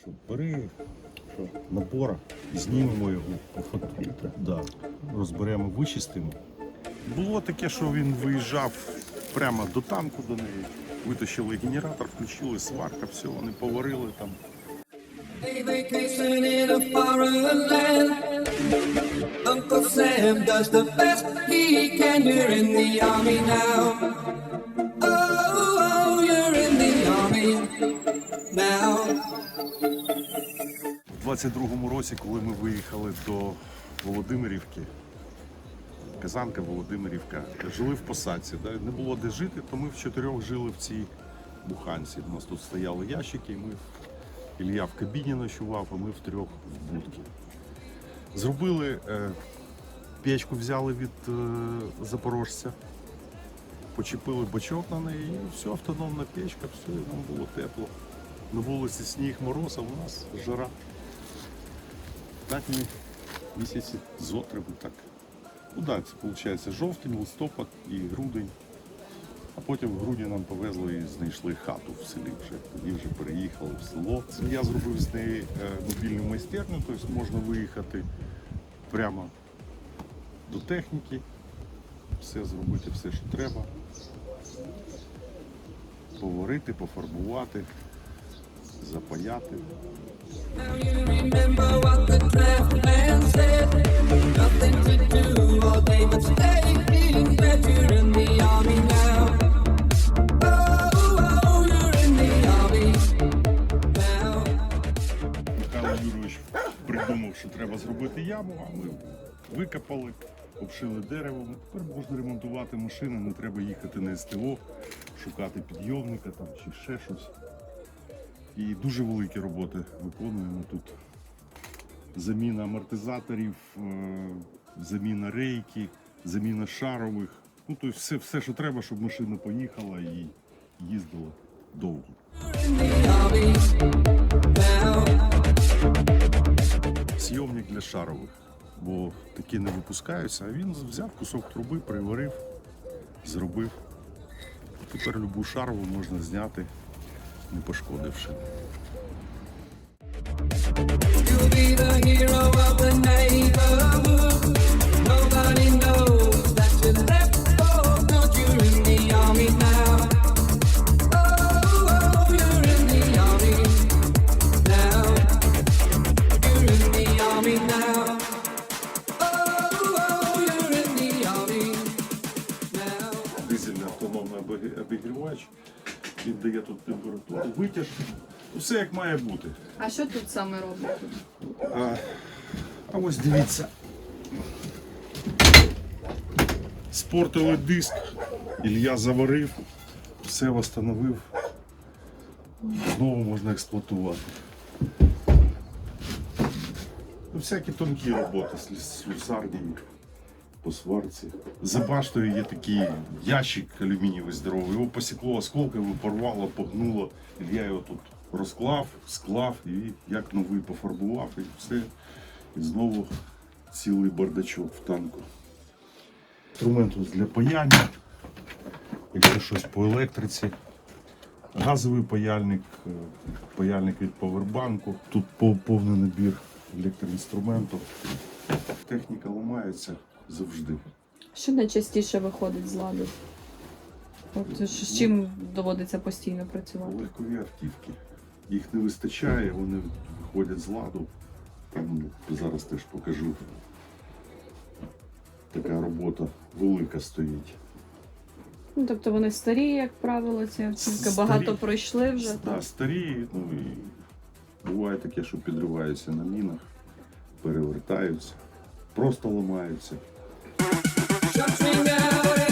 що бери що, набора, знімемо його. Да. Розберемо, вичистимо. Було таке, що він виїжджав прямо до танку до неї. Витащили генератор, включили сварка, все, вони поварили там. Uncle Sam does the best he can. You're in the army now. 22-му році, коли ми виїхали до Володимирівки, Казанка, Володимирівка, жили в посадці. Да? Не було де жити, то ми в чотирьох жили в цій буханці. У нас тут стояли ящики, і ми Ілля в кабіні ночував, а ми втрьох в будці. Зробили е, печку, взяли від е, запорожця, почепили бачок на неї, і все, автономна печка, все, нам було тепло. На вулиці сніг, мороз, а у нас жара. Так ми місяці зотри так. Ну так, це виходить жовтень, листопад і грудень. А потім в грудні нам повезли і знайшли хату в селі вже. Тоді вже переїхали в село. Я зробив з неї е, мобільну майстерню, тобто можна виїхати прямо до техніки, все зробити, все, що треба. Поварити, пофарбувати, запаяти. Михайло Юрійович придумав, що треба зробити яму, а ми викопали, обшили деревом. Тепер можна ремонтувати машини, не треба їхати на СТО, шукати підйомника там, чи ще щось. І дуже великі роботи виконуємо тут. Заміна амортизаторів, е, заміна рейки, заміна шарових. Ну, тобто все, все, що треба, щоб машина поїхала і їздила довго. Сйомник для шарових, бо такі не випускаються. А він взяв кусок труби, приварив, зробив. Тепер любу шарову можна зняти, не пошкодивши. Oh, oh. Oh, oh, обігрівач. Він дає тут температуру, витяжку. Все як має бути. А що тут саме роблять? А, а ось дивіться. Спортили диск, Ілля заварив, все встановив. Знову можна експлуатувати. Ну, всякі тонкі роботи, слі- слюсарні, по сварці. За баштою є такий ящик алюмінієвий здоровий. Його посікло осколками, порвало, погнуло. Ілля його тут розклав, склав і як новий пофарбував, і все. І знову цілий бардачок в танку. Інструмент для паяння, якщо щось по електриці. Газовий паяльник, е, паяльник від повербанку. Тут повний набір електроінструменту. Техніка ламається завжди. Що найчастіше виходить з ладу? От, з з чим доводиться постійно працювати? Легкові автівки. Їх не вистачає, вони виходять з ладу. Там ну, зараз теж покажу. Така робота велика стоїть. Ну, тобто вони старі, як правило, ці автівки, багато пройшли вже. Да, Так. старі, ну і буває таке, що підриваються на мінах, перевертаються, просто ламаються. Something out.